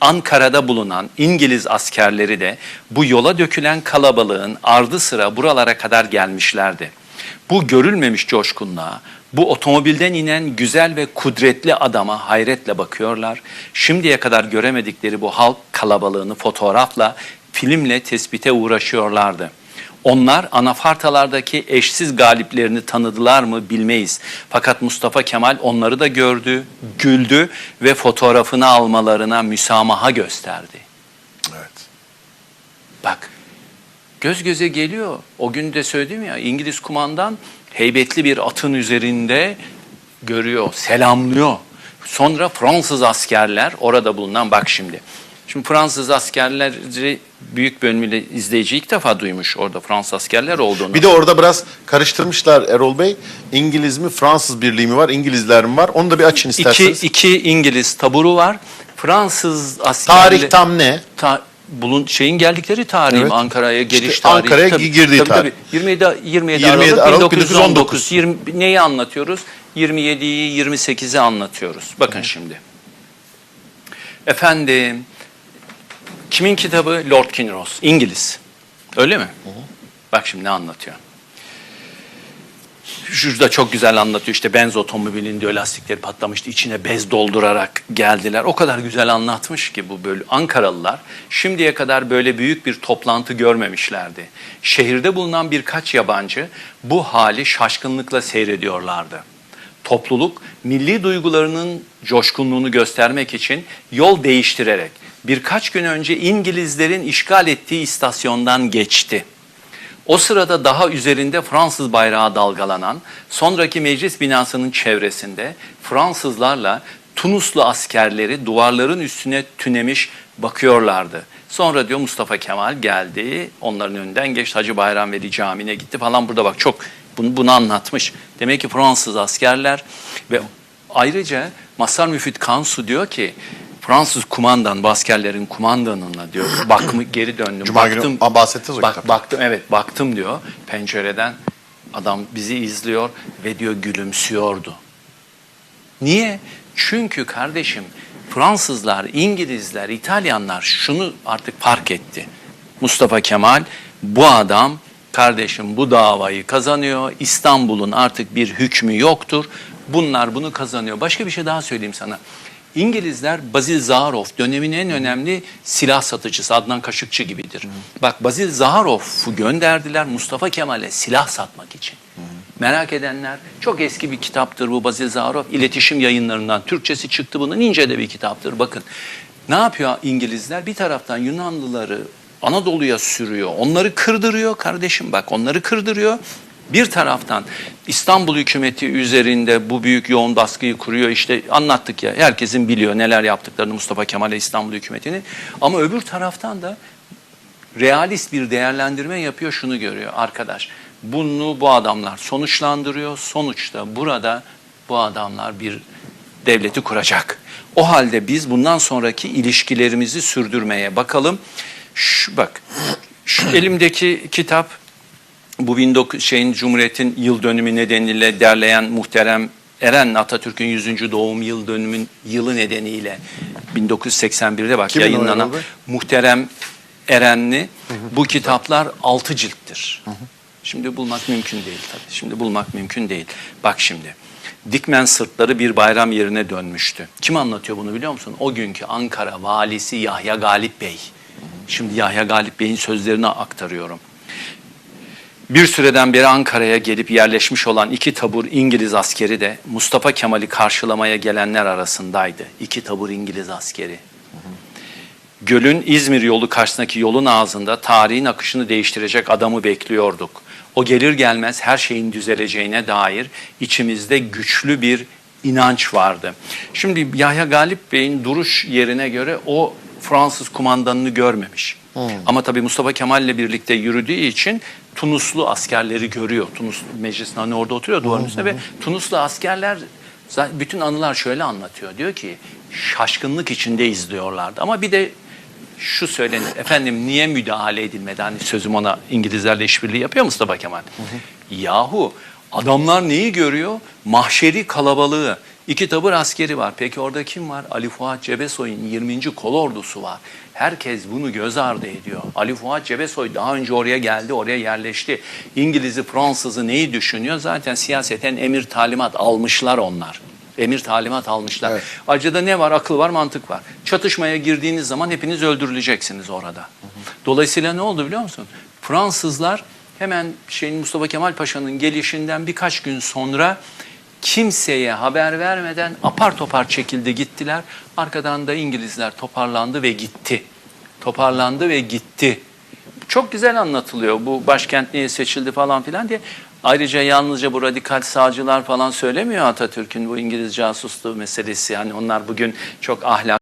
Ankara'da bulunan İngiliz askerleri de bu yola dökülen kalabalığın ardı sıra buralara kadar gelmişlerdi. Bu görülmemiş coşkunluğa, bu otomobilden inen güzel ve kudretli adama hayretle bakıyorlar. Şimdiye kadar göremedikleri bu halk kalabalığını fotoğrafla, filmle tespite uğraşıyorlardı. Onlar anafartalardaki eşsiz galiplerini tanıdılar mı bilmeyiz. Fakat Mustafa Kemal onları da gördü, güldü ve fotoğrafını almalarına müsamaha gösterdi. Evet. Bak göz göze geliyor. O gün de söyledim ya İngiliz kumandan heybetli bir atın üzerinde görüyor, selamlıyor. Sonra Fransız askerler orada bulunan bak şimdi. Şimdi Fransız askerleri büyük bölümüyle izleyici ilk defa duymuş orada Fransız askerler olduğunu. Bir de orada biraz karıştırmışlar Erol Bey. İngiliz mi Fransız birliği mi var, İngilizler mi var? Onu da bir açın iki, isterseniz. iki İngiliz taburu var. Fransız askerleri... Tarih tam ne? Ta, bulun şeyin geldikleri tarih Evet. Ankara'ya geliş İşte tarihi. Ankara'ya girdiği tabii, tarih. Tabii. 27 27, 27 Aralık, Aralık 1919. 20, neyi anlatıyoruz? 27'yi 28'i anlatıyoruz. Bakın şimdi. Efendim kimin kitabı? Lord Kinross. İngiliz. Öyle mi? Bak şimdi ne anlatıyor. Şurada çok güzel anlatıyor işte benz otomobilin diyor lastikleri patlamıştı içine bez doldurarak geldiler. O kadar güzel anlatmış ki bu böyle Ankaralılar şimdiye kadar böyle büyük bir toplantı görmemişlerdi. Şehirde bulunan birkaç yabancı bu hali şaşkınlıkla seyrediyorlardı. Topluluk milli duygularının coşkunluğunu göstermek için yol değiştirerek birkaç gün önce İngilizlerin işgal ettiği istasyondan geçti. O sırada daha üzerinde Fransız bayrağı dalgalanan, sonraki meclis binasının çevresinde Fransızlarla Tunuslu askerleri duvarların üstüne tünemiş bakıyorlardı. Sonra diyor Mustafa Kemal geldi, onların önünden geçti, Hacı Bayram Veli Camii'ne gitti falan. Burada bak çok bunu, bunu anlatmış. Demek ki Fransız askerler ve ayrıca Masar Müfit Kansu diyor ki Fransız kumandan, askerlerin kumandanına diyor, bak mı geri döndüm. Cuma günü baktım, Aa, bahsettiniz o bak, kitapta. baktım evet baktım diyor pencereden adam bizi izliyor ve diyor gülümsüyordu. Niye? Çünkü kardeşim Fransızlar, İngilizler, İtalyanlar şunu artık fark etti. Mustafa Kemal bu adam kardeşim bu davayı kazanıyor. İstanbul'un artık bir hükmü yoktur. Bunlar bunu kazanıyor. Başka bir şey daha söyleyeyim sana. İngilizler Bazil Zaharoff dönemin en önemli silah satıcısı Adnan Kaşıkçı gibidir. Bak Bazil Zaharoff'u gönderdiler Mustafa Kemal'e silah satmak için. Merak edenler çok eski bir kitaptır bu Bazil Zaharoff. İletişim yayınlarından Türkçesi çıktı bunun ince de bir kitaptır. Bakın ne yapıyor İngilizler? Bir taraftan Yunanlıları Anadolu'ya sürüyor. Onları kırdırıyor kardeşim bak onları kırdırıyor. Bir taraftan İstanbul hükümeti üzerinde bu büyük yoğun baskıyı kuruyor. İşte anlattık ya herkesin biliyor neler yaptıklarını Mustafa Kemal'e İstanbul hükümetini. Ama öbür taraftan da realist bir değerlendirme yapıyor şunu görüyor arkadaş. Bunu bu adamlar sonuçlandırıyor. Sonuçta burada bu adamlar bir devleti kuracak. O halde biz bundan sonraki ilişkilerimizi sürdürmeye bakalım. Şu, bak şu elimdeki kitap bu 19 şeyin Cumhuriyet'in yıl dönümü nedeniyle derleyen muhterem Eren Atatürk'ün 100. doğum yıl dönümün yılı nedeniyle 1981'de bak Kimin yayınlanan muhterem Erenli bu kitaplar 6 cilttir. Şimdi bulmak mümkün değil tabii. Şimdi bulmak mümkün değil. Bak şimdi. Dikmen sırtları bir bayram yerine dönmüştü. Kim anlatıyor bunu biliyor musun? O günkü Ankara valisi Yahya Galip Bey. Şimdi Yahya Galip Bey'in sözlerini aktarıyorum. Bir süreden beri Ankara'ya gelip yerleşmiş olan iki tabur İngiliz askeri de Mustafa Kemal'i karşılamaya gelenler arasındaydı. İki tabur İngiliz askeri. Gölün İzmir yolu karşısındaki yolun ağzında tarihin akışını değiştirecek adamı bekliyorduk. O gelir gelmez her şeyin düzeleceğine dair içimizde güçlü bir inanç vardı. Şimdi Yahya Galip Bey'in duruş yerine göre o Fransız kumandanını görmemiş. Ama tabii Mustafa Kemal'le birlikte yürüdüğü için Tunuslu askerleri görüyor. Tunus meclisin hani orada oturuyor duvarın üstünde ve Tunuslu askerler bütün anılar şöyle anlatıyor. Diyor ki şaşkınlık içinde izliyorlardı. Ama bir de şu söylenir. Efendim niye müdahale edilmedi? Hani sözüm ona İngilizlerle işbirliği yapıyor Mustafa Kemal. Yahu adamlar neyi görüyor? Mahşeri kalabalığı. İki tabur askeri var. Peki orada kim var? Ali Fuat Cebesoy'un 20. kolordusu var. Herkes bunu göz ardı ediyor. Ali Fuat Cebesoy daha önce oraya geldi, oraya yerleşti. İngiliz'i, Fransız'ı neyi düşünüyor? Zaten siyaseten emir talimat almışlar onlar. Emir talimat almışlar. Evet. Acıda ne var? Akıl var, mantık var. Çatışmaya girdiğiniz zaman hepiniz öldürüleceksiniz orada. Dolayısıyla ne oldu biliyor musun? Fransızlar hemen şeyin Mustafa Kemal Paşa'nın gelişinden birkaç gün sonra kimseye haber vermeden apar topar çekildi gittiler. Arkadan da İngilizler toparlandı ve gitti. Toparlandı ve gitti. Çok güzel anlatılıyor bu başkent niye seçildi falan filan diye. Ayrıca yalnızca bu radikal sağcılar falan söylemiyor Atatürk'ün bu İngiliz casusluğu meselesi. Yani onlar bugün çok ahlak